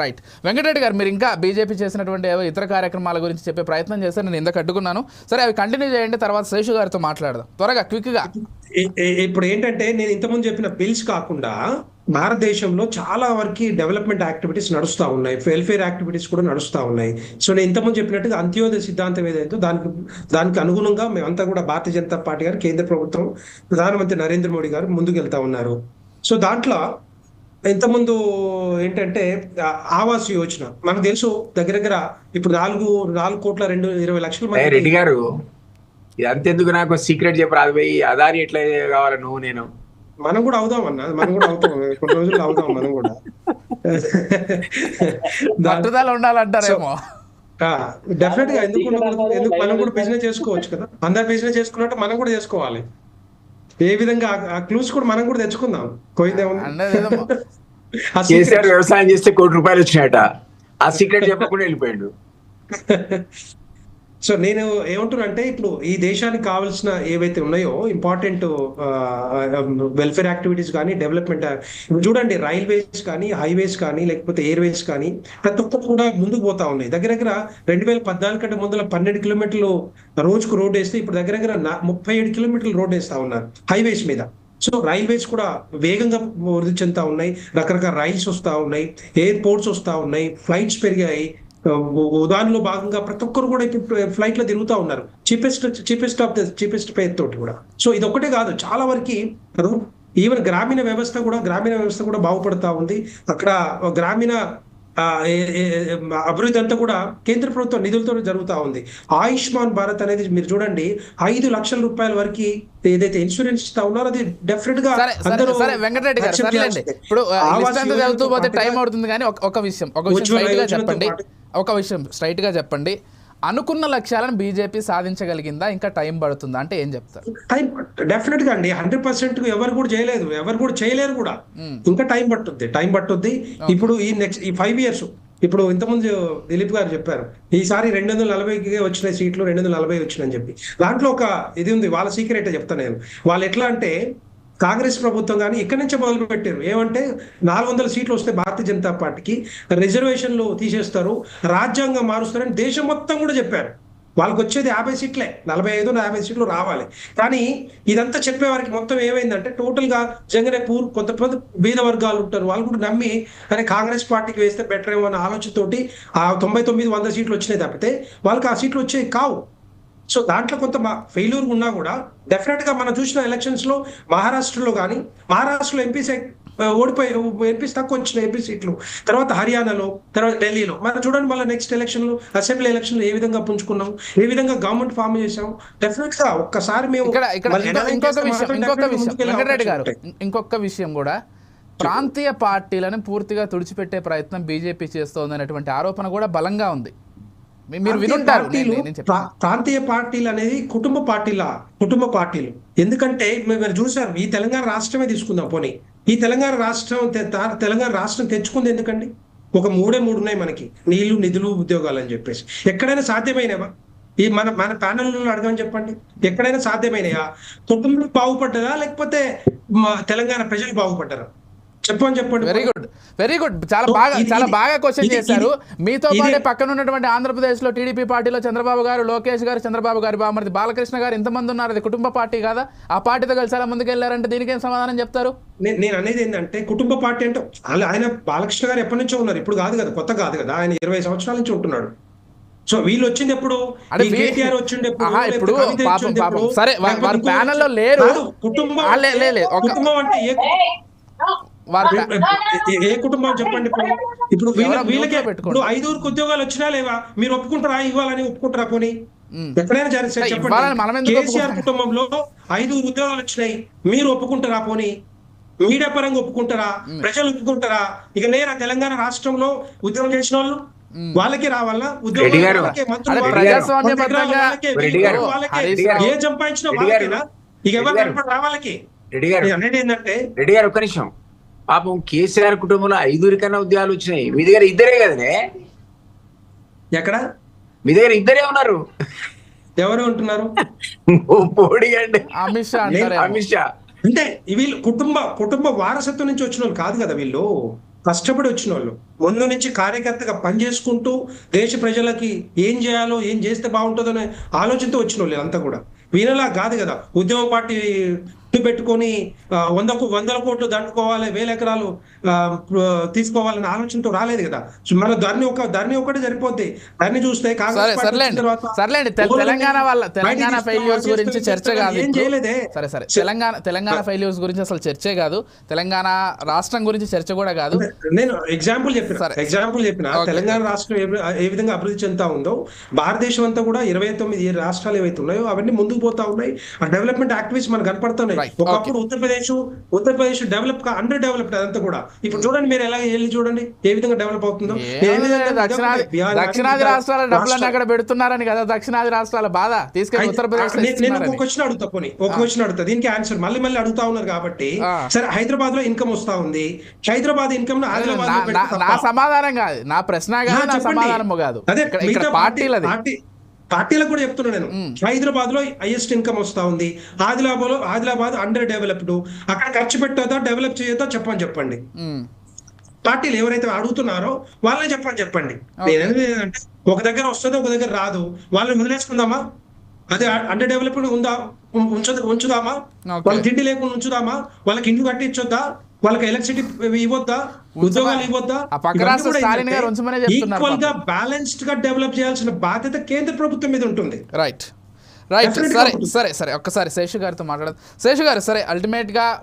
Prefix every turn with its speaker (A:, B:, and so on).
A: Right Venkatareddy గారు మీరు ఇంకా బీజేపీ చేసినటువంటి ఏవో ఇతర కార్యక్రమాల గురించి చెప్పే ప్రయత్నం చేస్తే నేను ఇందాక అడ్డుకున్నాను. సరే అవి కంటిన్యూ చేయండి తర్వాత శేషు గారితో మాట్లాడదాం. త్వరగా క్విక్గా.
B: ఇప్పుడు ఏంటంటే నేను ఇంతకుముందు చెప్పిన బిల్స్ కాకుండా భారతదేశంలో చాలా వరకు డెవలప్మెంట్ యాక్టివిటీస్ నడుస్తూ ఉన్నాయి. వెల్ఫేర్ యాక్టివిటీస్ కూడా నడుస్తూ ఉన్నాయి. సో నేను ఇంతకుముందు చెప్పినట్టుగా అంత్యోదయ సిద్ధాంతం ఏదైతే దానికి దానికి అనుగుణంగా మేమంతా కూడా భారతీయ జనతా పార్టీ గారు కేంద్ర ప్రభుత్వం ప్రధానమంత్రి నరేంద్ర మోడీ గారు ముందుకు వెళ్తా ఉన్నారు. సో దాంట్లో ఇంతకుముందు ఏంటంటే ఆవాస్ యోజన. మనకు తెలుసు దగ్గర దగ్గర ఇప్పుడు నాలుగు నాలుగు కోట్ల రెండు ఇరవై లక్షల
C: రెడ్డి గారు ఇదంతెందుకు నాకు సీక్రెట్ చెప్పు రాదు పోయి అదాని ఎట్లా కావాలి నువ్వు నేను?
B: మనం కూడా అవుదాం అన్న మనం కూడా అవుతాం కొన్ని రోజులు అవుదాం మనం కూడా.
A: పట్టుదల ఉండాలంటారేమో.
B: డెఫినెట్గా ఎందుకు? ఎందుకు మనం కూడా బిజినెస్ చేసుకోవచ్చు కదా. అందరు బిజినెస్ చేసుకున్నట్టు మనం కూడా చేసుకోవాలి. ఏ విధంగా? ఆ- క్లూస్ కూడా మనం కూడా తెచ్చుకుందాం. secret-
C: వ్యవసాయం చేస్తే కోటి రూపాయలు వచ్చినాయట. ఆ సీక్రెట్ చెప్పకుండా వెళ్ళిపోయాడు.
B: సో నేను ఏమంటున్నానంటే ఇప్పుడు ఈ దేశానికి కావాల్సిన ఏవైతే ఉన్నాయో ఇంపార్టెంట్ వెల్ఫేర్ యాక్టివిటీస్ కానీ డెవలప్మెంట్ చూడండి రైల్వేస్ కానీ హైవేస్ కానీ లేకపోతే ఎయిర్వేస్ కానీ ప్రతి ఒక్కటి కూడా ముందుకు పోతా ఉన్నాయి. దగ్గర దగ్గర రెండు వేల పద్నాలుగు కంటే ముందర పన్నెండు కిలోమీటర్లు రోజుకు రోడ్ వేస్తే ఇప్పుడు దగ్గర దగ్గర నా- ముప్పై ఏడు కిలోమీటర్లు రోడ్ వేస్తా ఉన్నారు హైవేస్ మీద. సో రైల్వేస్ కూడా వేగంగా వృద్ధి చెందుతా ఉన్నాయి. రకరకాల రైల్స్ వస్తూ ఉన్నాయి ఎయిర్పోర్ట్స్ వస్తూ ఉన్నాయి ఫ్లైట్స్ పెరిగాయి. దానిలో భాగంగా ప్రతి ఒక్కరు కూడా ఇప్పుడు ఫ్లైట్లో తిరుగుతూ ఉన్నారు. Cheapest cheapest of the cheapest fare తోటి కూడా. సో ఇది ఒక్కటే కాదు చాలా వరకు ఈవెన్ గ్రామీణ వ్యవస్థ కూడా గ్రామీణ వ్యవస్థ కూడా బాగుపడతా ఉంది. అక్కడ గ్రామీణ అభివృద్ధి అంతా కూడా కేంద్ర ప్రభుత్వ నిధులతో జరుగుతా ఉంది. ఆయుష్మాన్ భారత్ అనేది మీరు చూడండి ఐదు లక్షల రూపాయల వరకు ఏదైతే ఇన్సూరెన్స్ ఇస్తా ఉన్నారో అది
A: డెఫినెట్గా
B: అందరూ
A: వెంకటరెడ్డి గారు. ఇప్పుడు చదువుతూ పోతే టైం అవుతుంది కానీ ఒక- విషయం ఒక విషయం చెప్పండి. ఒక విషయం స్ట్రైట్గా చెప్పండి. అనుకున్న లక్ష్యాలను బీజేపీ సాధించగలిగిందా? ఇంకా టైం పడుతుందా? అంటే ఏం చెప్తారు?
B: టైం డెఫినెట్గా అండి. హండ్రెడ్ పర్సెంట్ ఎవరు కూడా చేయలేదు. ఎవరు కూడా చేయలేరు కూడా. ఇంకా టైం పట్టుద్ది. టైం పట్టుద్ది. ఇప్పుడు ఈ నెక్స్ట్ ఈ ఫైవ్ ఇయర్స్ ఇప్పుడు ఇంతకుముందు దిలీప్ గారు చెప్పారు. ఈసారి రెండు వందల నలభైకి వచ్చిన సీట్లు రెండు వందల నలభై వచ్చినాయని చెప్పి. దాంట్లో ఒక ఇది ఉంది. వాళ్ళ సీక్రెట్ చెప్తాను నేను. వాళ్ళు ఎట్లా అంటే కాంగ్రెస్ ప్రభుత్వం కానీ ఇక్కడి నుంచే మొదలు పెట్టారు ఏమంటే నాలుగు వందల సీట్లు వస్తే భారతీయ జనతా పార్టీకి రిజర్వేషన్లు తీసేస్తారు రాజ్యాంగం మారుస్తారని దేశం మొత్తం కూడా చెప్పారు. వాళ్ళకి వచ్చేది యాభై సీట్లే నలభై ఐదు యాభై సీట్లు రావాలి. కానీ ఇదంతా చెప్పే వారికి మొత్తం ఏమైందంటే టోటల్గా జంగనే పూర్ కొంతమంది బీద వర్గాలు ఉంటారు. వాళ్ళు కూడా నమ్మి అరే కాంగ్రెస్ పార్టీకి వేస్తే బెటర్ ఏమో అనే ఆలోచనతోటి ఆ తొంభై తొమ్మిది వంద సీట్లు వచ్చినాయి తప్పితే వాళ్ళకి ఆ సీట్లు వచ్చేవి కావు. సో దాంట్లో కొంత ఫెయిల్యూర్ ఉన్నా కూడా డెఫినెట్గా మనం చూసిన ఎలక్షన్స్లో మహారాష్ట్రలో కానీ మహారాష్ట్రలో ఎంపీ ఓడిపోయి ఎంపీస్ తక్కువ వచ్చిన ఎంపీ సీట్లు. తర్వాత హర్యానాలో తర్వాత ఢిల్లీలో. మనం చూడండి మళ్ళీ నెక్స్ట్ ఎలక్షన్లో అసెంబ్లీ ఎలక్షన్లో ఏ విధంగా పుంజుకున్నాం ఏ విధంగా గవర్నమెంట్ ఫామ్ చేసాం డెఫినెట్గా ఒక్కసారి మేము
A: ఇంకొక విషయం కూడా. ప్రాంతీయ పార్టీలను పూర్తిగా తుడిచిపెట్టే ప్రయత్నం బీజేపీ చేస్తోంది అనేటువంటి ఆరోపణ కూడా బలంగా ఉంది. మీరు వినుంటారు.
B: ప్రాంతీయ పార్టీలు అనేది కుటుంబ పార్టీల కుటుంబ పార్టీలు. ఎందుకంటే మీరు చూసారు ఈ తెలంగాణ రాష్ట్రమే తీసుకుందాం పోనీ. ఈ తెలంగాణ రాష్ట్రం తెలంగాణ రాష్ట్రం తెచ్చుకుంది ఎందుకండి? ఒక మూడే మూడు ఉన్నాయి మనకి. నీళ్ళు నిధులు ఉద్యోగాలు అని చెప్పేసి. ఎక్కడైనా సాధ్యమైనవా? ఈ మన మన ప్యానెల్లో అడగమని చెప్పండి. ఎక్కడైనా సాధ్యమైనయా? కుటుంబం బాగుపడ్డదా? లేకపోతే తెలంగాణ ప్రజలు బాగుపడ్డారా? చెప్పని చెప్పండి
A: వెరీ గుడ్ వెరీ గుడ్ చాలా బాగా చాలా బాగా క్వశ్చన్ చేశారు మీతో పాటే పక్కన ఉన్నటువంటి ఆంధ్రప్రదేశ్లో టీడీపీ పార్టీలో చంద్రబాబు గారు లోకేష్ గారు చంద్రబాబు గారి బామర్ది బాలకృష్ణ గారు ఇంతమంది ఉన్నారు అది కుటుంబ పార్టీ కాదా ఆ పార్టీతో కలిసి అలా ముందుకు వెళ్ళారంటే దీనికి ఏం సమాధానం చెప్తారు
B: నేను అనేది ఏంటంటే కుటుంబ పార్టీ అంటే ఆయన- ఆయన బాలకృష్ణ గారు ఎప్పటి నుంచో ఉన్నారు ఇప్పుడు కాదు కదా కొత్త కాదు కదా ఆయన ఇరవై సంవత్సరాల నుంచి ఉంటున్నాడు సో వీళ్ళు వచ్చింది ఎప్పుడు కేటీఆర్ వచ్చింది
A: ఇప్పుడు పాపం, పాపం. సరే, వారు ప్యానెల్లో లేరు.
B: కుటుంబం కుటుంబం అంటే ఏ ఏ- ఏ కుటుంబం చెప్పండి ఇప్పుడు? ఇప్పుడు వీళ్ళకే. ఇప్పుడు ఐదుగురికి ఉద్యోగాలు వచ్చినా లేవా? మీరు ఒప్పుకుంటారా? ఇవ్వాలని ఒప్పుకుంటారా పోనీ. ఎక్కడైనా చెప్పండి. కేసీఆర్? కుటుంబంలో ఐదుగురు ఉద్యోగాలు వచ్చినాయి. మీరు ఒప్పుకుంటారా పోనీ? మీడియా పరంగా ఒప్పుకుంటారా? ప్రజలు ఒప్పుకుంటారా? ఇక నేరా తెలంగాణ రాష్ట్రంలో ఉద్యోగం చేసిన వాళ్ళు? వాళ్ళకి రావాలా? ఉద్యోగం. ఏ సంపాదించిన. వాళ్ళకేనా? ఇక ఎవరు వాళ్ళకి
C: రెడ్డి గారు
B: ఏంటంటే
C: రెడ్డి గారు ఒక్క నిమిషం. పాపం కేసీఆర్ కుటుంబంలో ఐదుగురి కన్నా ఉద్యోగాలు వచ్చినాయి. మీ దగ్గర ఇద్దరే కదనే?
B: ఎక్కడ?
C: మీ దగ్గర ఇద్దరే ఉన్నారు.
B: ఎవరు ఉంటున్నారు?
C: మోడీ అండ్
A: అమిత్ షా
C: అమిత్ షా.
B: అంటే వీళ్ళు కుటుంబ కుటుంబ వారసత్వం నుంచి వచ్చిన వాళ్ళు కాదు కదా వీళ్ళు. కష్టపడి వచ్చిన వాళ్ళు. ముందు నుంచి కార్యకర్తగా పనిచేసుకుంటూ దేశ ప్రజలకి ఏం చేయాలో ఏం చేస్తే బాగుంటుందో అనే ఆలోచనతో వచ్చిన వాళ్ళు అంతా కూడా. వీళ్ళలా కాదు కదా. ఉద్యమ పార్టీ పెట్టుకొని వందకు వందల కోట్లు దండుకోవాలి వేల ఎకరాలు తీసుకోవాలనే ఆలోచనతో రాలేదు కదా. మన ధర్ని ఒక ధర్ని ఒకటి సరిపోద్ది. ధర్ని చూస్తే
A: సర్లేండి. తెలంగాణ వాళ్ళ తెలంగాణ ఫెయిల్యూర్స్ గురించి చర్చ కాదు
B: ఏం. చేయలేదే?
A: సరే సరే. తెలంగాణ తెలంగాణ ఫెయిల్యూర్స్ గురించి అసలు చర్చే కాదు. తెలంగాణ రాష్ట్రం గురించి చర్చ కూడా కాదు.
B: నేను ఎగ్జాంపుల్ చెప్పిన.
A: సరే.
B: ఎగ్జాంపుల్ చెప్పిన. తెలంగాణ రాష్ట్రం ఏ- విధంగా అభివృద్ధి చెందుతా ఉందో భారతదేశం అంతా కూడా ఇరవై తొమ్మిది రాష్ట్రాలు ఏవైతే ఉన్నాయో అవన్నీ ముందుకు పోతా ఉన్నాయి. ఆ డెవలప్మెంట్ యాక్టివిటీస్ మనకు కనపడుతున్నాయి. ఒకప్పుడు Uttar Pradesh Uttar Pradesh develop under developed అదంతా కూడా. ఇప్పుడు చూడండి మీరు ఎలా వెళ్ళి చూడండి ఏ విధంగా డెవలప్ అవుతుందో.
A: దక్షిణాది రాష్ట్రాల డబ్బులన్నీ అక్కడ పెడుతున్నారని కదా దక్షిణాది రాష్ట్రాల బాధ. తీసుకెళ్ళి
B: అయితే,
A: ఉత్తరప్రదేశ్
B: నేను- ఒక క్వశ్చన్ అడుగుతా పోనీ ఒక క్వశ్చన్ అడుగుతా దీనికి ఆన్సర్ మళ్ళీ మళ్ళీ అడుగుతా ఉన్నారు కాబట్టి. సరే హైదరాబాద్లో ఇన్కమ్ వస్తా ఉంది. హైదరాబాద్ ఇన్కమ్ ఆదిలాబాద్
A: నా. సమాధానం కాదు. నా ప్రశ్న కాదు
B: నా.
A: సమాధానము కాదు.
B: అదే
A: ఇక్కడ పార్టీలది.
B: పార్టీ పార్టీలకు కూడా చెప్తున్నా నేను. హైదరాబాద్లో హైయెస్ట్ ఇన్కమ్ వస్తా ఉంది. ఆదిలాబాద్లో ఆదిలాబాద్ అండర్ డెవలప్డ్ అక్కడ ఖర్చు పెట్టదా డెవలప్ చేయొద్దా చెప్పని చెప్పండి. పార్టీలు ఎవరైతే అడుగుతున్నారో వాళ్ళే చెప్పని చెప్పండి. నేనేది అంటే ఒక దగ్గర వస్తుంది ఒక దగ్గర రాదు. వాళ్ళని వదిలేసుకుందామా? అదే అండర్ డెవలప్డ్ ఉందా ఉం- ఉంచదు ఉంచుదామా. వాళ్ళకి తిండి లేకుండా ఉంచుదామా? వాళ్ళకి ఇంటి కట్టించొద్దా? వాళ్ళకి ఎలక్ట్రిసిటీ ఇవ్వద్దా? ఉద్యోగాలు ఇవ్వద్దా? ఈక్వల్గా బ్యాలెన్స్డ్గా డెవలప్ చేయాల్సిన బాధ్యత కేంద్ర ప్రభుత్వం మీద ఉంటుంది.
A: రైట్ రైట్ సరే. సరే సరే. ఒక్కసారి శేషు గారితో మాట్లాడదు. శేషు గారు సరే అల్టిమేట్గా